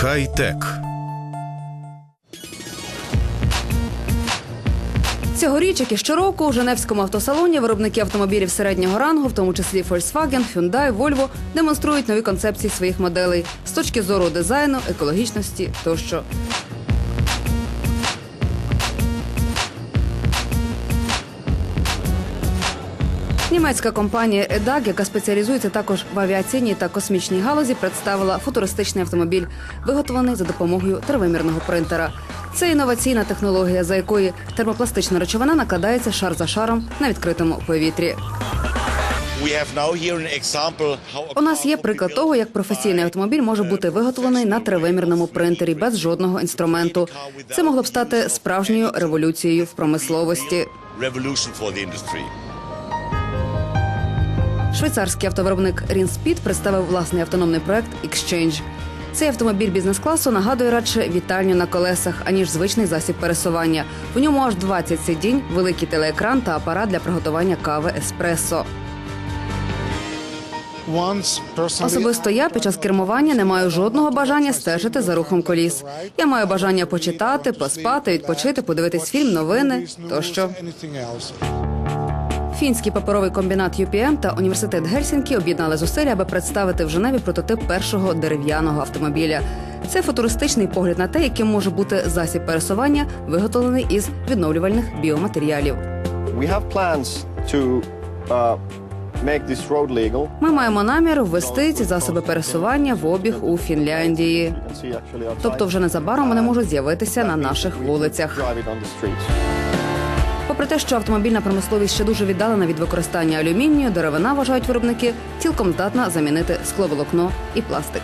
Хай-тек. Цьогоріч, як і щороку, у Женевському автосалоні виробники автомобілів середнього рангу, в тому числі Volkswagen, Hyundai, Volvo, демонструють нові концепції своїх моделей з точки зору дизайну, екологічності тощо. Німецька компанія EDAG, яка спеціалізується також в авіаційній та космічній галузі, представила футуристичний автомобіль, виготовлений за допомогою термомірного принтера. Це інноваційна технологія, за якої термопластична речовина накладається шар за шаром на відкритому повітрі. У нас є приклад того, як професійний автомобіль може бути виготовлений на тривимірному принтері без жодного інструменту. Це могло б стати справжньою революцією в промисловості. Швейцарський автовиробник Рінспід представив власний автономний проект Exchange. Цей автомобіль бізнес-класу нагадує радше вітальню на колесах, аніж звичний засіб пересування. В ньому аж 20 сидінь, великий телеекран та апарат для приготування кави еспресо. Особисто я під час кермування не маю жодного бажання стежити за рухом коліс. Я маю бажання почитати, поспати, відпочити, подивитись фільм, новини тощо. Фінський паперовий комбінат UPM та університет Гельсінкі об'єднали зусилля, аби представити в Женеві прототип першого дерев'яного автомобіля. Це футуристичний погляд на те, яким може бути засіб пересування, виготовлений із відновлювальних біоматеріалів. We have plans to uh, make this road legal. Ми маємо намір ввести ці засоби пересування в обіг у Фінляндії. Тобто, вже незабаром вони можуть з'явитися на наших вулицях. Попри те, що автомобільна промисловість ще дуже віддалена від використання алюмінію, деревина вважають виробники цілком здатна замінити скловолокно і пластик.